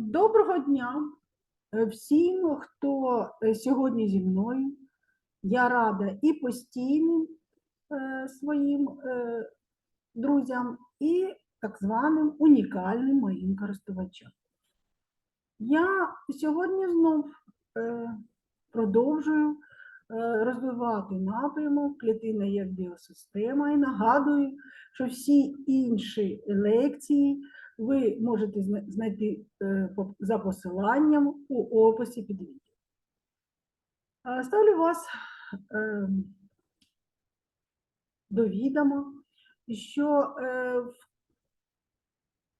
Доброго дня е, всім, хто е, сьогодні зі мною. Я рада і постійним е, своїм друзям, і так званим унікальним моїм користувачам. Я сьогодні знов продовжую розвивати напрямок клітина як біосистема і нагадую, що всі інші лекції ви можете знайти е, за посиланням у описі під відео. Ставлю вас е, до відома, що е,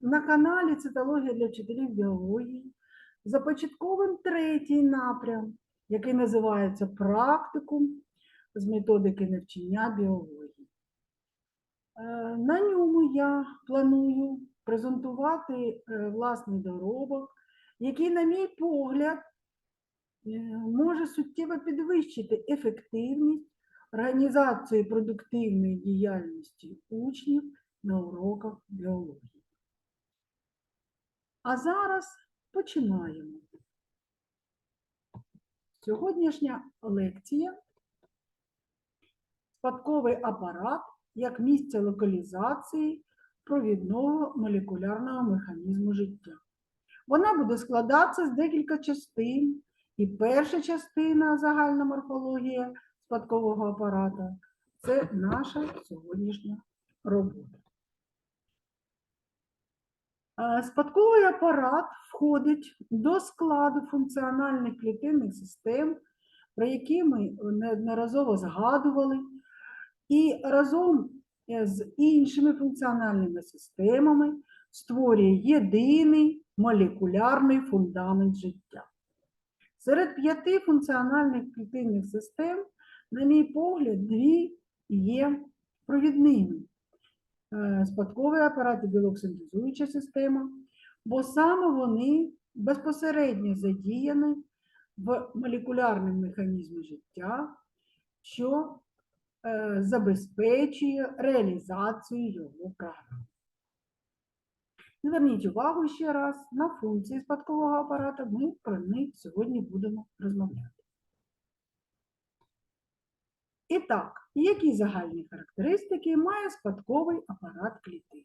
на каналі Цитологія для вчителів біології започатковим третій напрям, який називається практикум з методики навчання біології. Е, На ньому я планую презентувати е, власний доробок, який, на мій погляд, е, може суттєво підвищити ефективність організації продуктивної діяльності учнів на уроках біології. А зараз починаємо. Сьогоднішня лекція спадковий апарат як місце локалізації провідного молекулярного механізму життя. Вона буде складатися з декілька частин, і перша частина загальна морфологія спадкового апарата це наша сьогоднішня робота. Е, Спадковий апарат входить до складу функціональних клітинних систем, про які ми неодноразово згадували, і разом з іншими функціональними системами створює єдиний молекулярний фундамент життя. Серед п'яти функціональних клітинних систем, на мій погляд, дві є провідними. Е, Спадковий апарат і білок-синтезуюча система, бо саме вони безпосередньо задіяні в молекулярному механізмі життя, що е, забезпечує реалізацію його програми. Зверніть увагу ще раз на функції спадкового апарата, ми про них сьогодні будемо розмовляти. І так, які загальні характеристики має спадковий апарат клітин?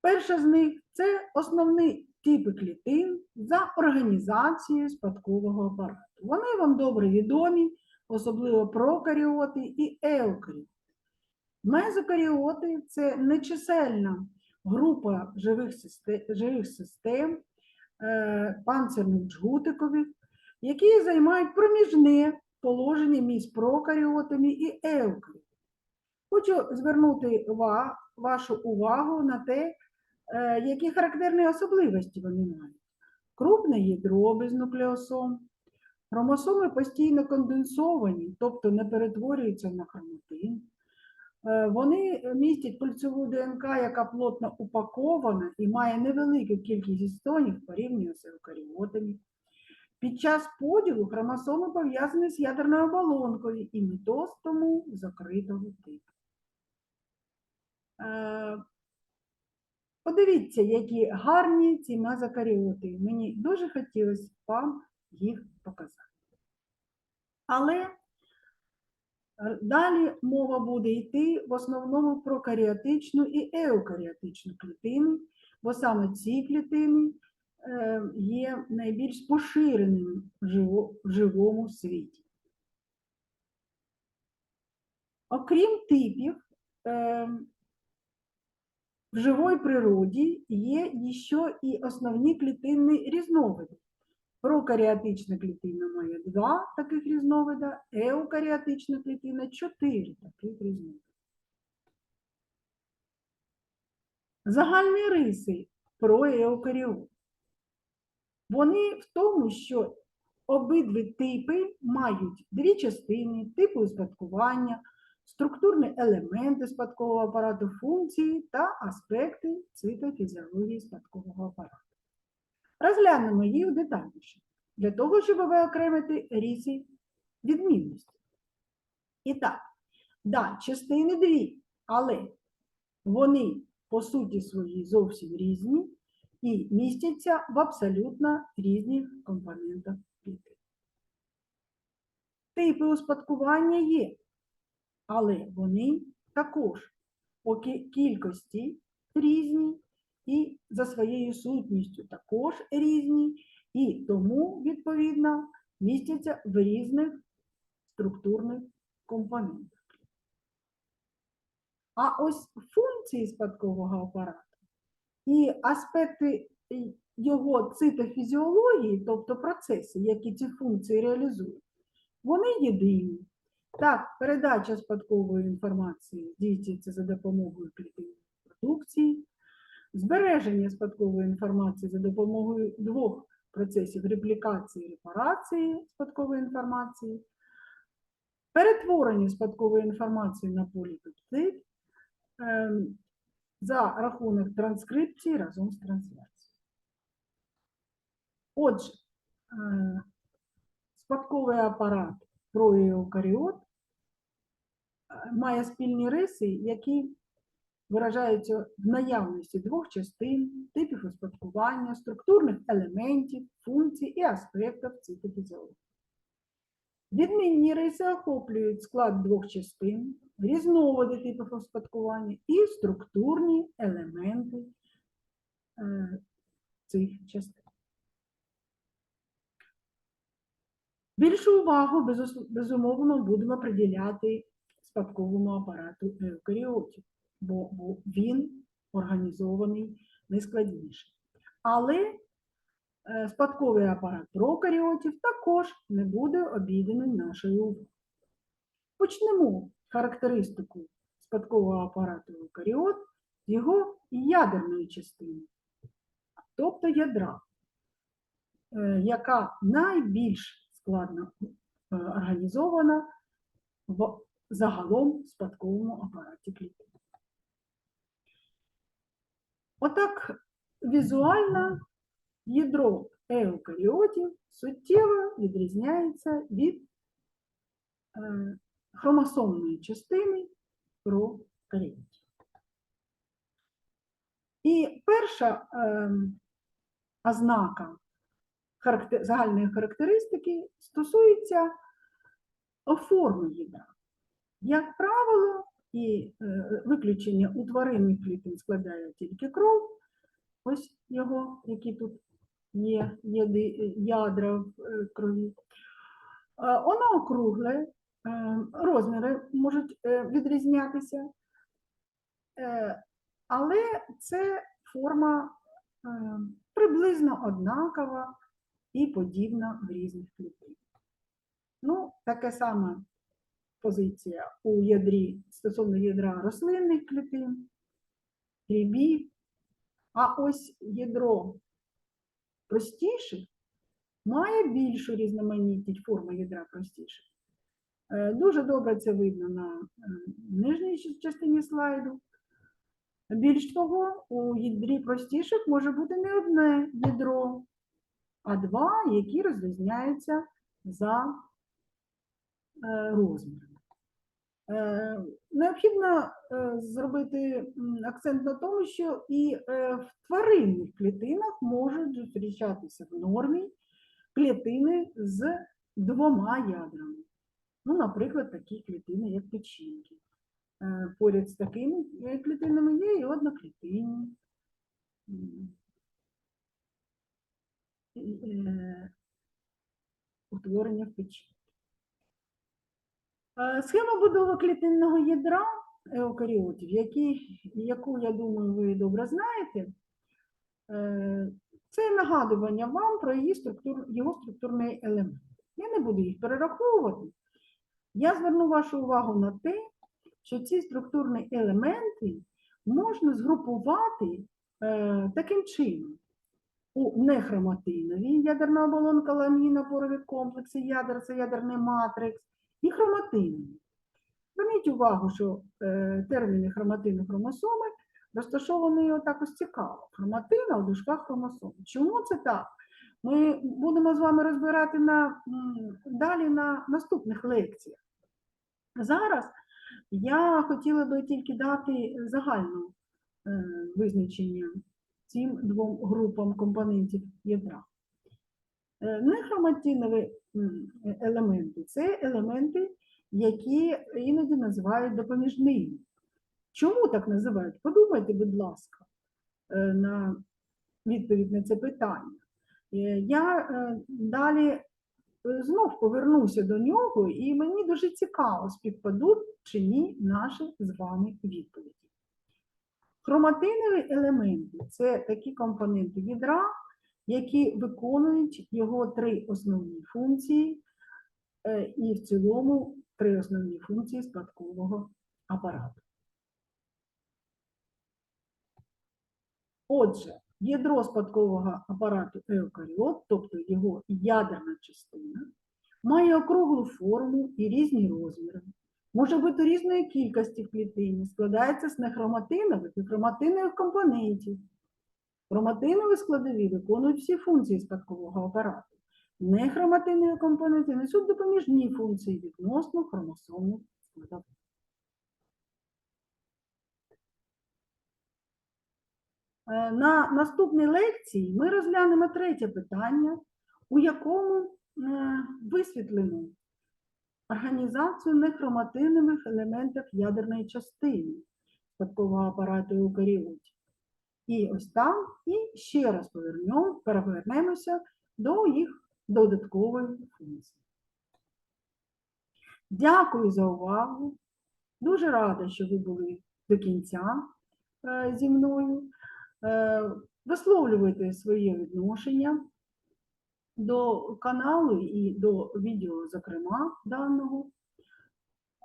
Перша з них це основні типи клітин за організацією спадкового апарату. Вони вам добре відомі, особливо прокаріоти і еукаріоти. Мезокаріоти це нечисельна група живих систем, живих систем е, панцирних джгутикових, які займають проміжне положення між прокаріотами і еукаріотами. Хочу звернути вашу увагу на те, е, які характерні особливості вони мають. Крупне ядро без нуклеосом, хромосоми постійно конденсовані, тобто не перетворюються на хроматин. Е, Вони містять кольцеву ДНК, яка плотно упакована і має невелику кількість гістонів порівняно з еукаріотами. Під час поділу хромосоми пов'язані з ядерною оболонкою і мітоз тому закритого типу. Е, Подивіться, які гарні ці мезокаріоти. Мені дуже хотілося вам їх показати. Але е, далі мова буде йти в основному про каріотичну і еукаріотичну клітини, бо саме ці клітини е, є найбільш поширеними в живому світі. Окрім типів, е, в живій природі є ще і основні клітинні різновиди. Прокаріотична клітина має два таких різновида, еукаріотична клітина чотири таких різновида. Загальні риси про еукаріот. Вони в тому, що обидві типи мають дві частини, типи успадкування, структурні елементи спадкового апарату функції та аспекти цитофізіології спадкового апарату. Розглянемо їх детальніше, для того, щоб виокремити ріси відмінності. І так, да, частини дві, але вони по суті своїй зовсім різні і містяться в абсолютно різних компонентах клітин. Типи успадкування є, але вони також по кількості різні і за своєю сутністю також різні, і тому, відповідно, містяться в різних структурних компонентах. А ось функції спадкового апарату і аспекти його цитофізіології, тобто процеси, які ці функції реалізують, вони єдині. Так, передача спадкової інформації здійснюється за допомогою клітинної продукції, збереження спадкової інформації за допомогою двох процесів реплікації і репарації спадкової інформації, перетворення спадкової інформації на поліпептид ем, за рахунок транскрипції разом з трансляцією. Отже, е, спадковий апарат проеукаріот е, має спільні риси, які виражаються в наявності двох частин, типів успадкування, структурних елементів, функцій і аспектів цитофізіології. Відмінні риси охоплюють склад двох частин, різновиди типів успадкування і структурні елементи е, цих частин. Більшу увагу, безумовно, будемо приділяти спадковому апарату еукаріотів, бо, він організований найскладніше. Але е, спадковий апарат прокаріотів також не буде обійдений нашою увагою. Почнемо характеристику спадкового апарату еукаріот з його ядерної частини, тобто ядра, е, яка найбільш складно е, організована в загалом спадковому апараті клітин. Отак візуально ядро еукаріотів суттєво відрізняється від е, хромосомної частини прокаріотів. І перша ем, ознака загальної характеристики стосується форми ядра. Як правило, і е, виключення у тваринних клітин складає тільки кров, ось його, які тут є яди- ядра в е, крові. Е, Воно округле, е, розміри можуть е, відрізнятися, е, але це форма е, приблизно однакова і подібна в різних клітинах. Ну, таке саме позиція у ядрі стосовно ядра рослинних клітин, грибів. А ось ядро простіших має більшу різноманітність форми ядра простіших. Е, Дуже добре це видно на е, нижній частині слайду. Більш того, у ядрі простіших може бути не одне ядро, а два, які розрізняються за е, розмірами. Е, Необхідно е, зробити акцент на тому, що і е, в тваринних клітинах можуть зустрічатися в нормі клітини з двома ядрами. Ну, наприклад, такі клітини, як печінки. Е, Поряд з такими е, клітинами є і одноклітинні. е, Утворення в печінці. Е, Схема будови клітинного ядра еукаріотів, які, яку, я думаю, ви добре знаєте, е, це нагадування вам про її структур, його структурний елемент. Я не буду їх перераховувати. Я зверну вашу увагу на те, що ці структурні елементи можна згрупувати е, таким чином. У нехроматинові ядерна оболонка ламіна, порові комплекси ядер, це ядерний матрикс, і хроматинові. Зверніть увагу, що е, терміни хроматин і хромосоми розташовані отак ось цікаво. Хроматина у дужках хромосом. Чому це так? Ми будемо з вами розбирати на, далі на наступних лекціях. Зараз я хотіла би тільки дати загальне визначення цим двом групам компонентів ядра. Е, Нехроматинові е- елементи це елементи, які іноді називають допоміжними. Чому так називають? Подумайте, будь ласка, е, на відповідь на це питання. Е, Я далі знов повернуся до нього, і мені дуже цікаво, співпадуть чи ні наші з вами відповіді. Хроматинові елементи це такі компоненти ядра, які виконують його три основні функції, е, і в цілому три основні функції спадкового апарату. Отже, ядро спадкового апарату еукаріот, тобто його ядерна частина, має округлу форму і різні розміри. Може бути різної кількості в клітині, складається з нехроматинових і хроматинових компонентів. Хроматинові складові виконують всі функції спадкового апарату. Нехроматинові компоненти несуть допоміжні функції відносно хромосомних складових. Е, На наступній лекції ми розглянемо третє питання, у якому е, висвітлено організацію нехроматинових елементів ядерної частини спадкового апарату еукаріотів. І ось там і ще раз повернемо, перевернемося до їх додаткової функції. Дякую за увагу. Дуже рада, що ви були до кінця е, зі мною. Е, Висловлювайте своє відношення до каналу і до відео, зокрема, даного.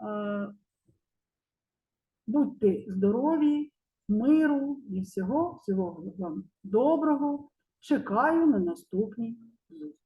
Е, Будьте здорові, миру і всього всього вам доброго. Чекаю на наступні зустрічі.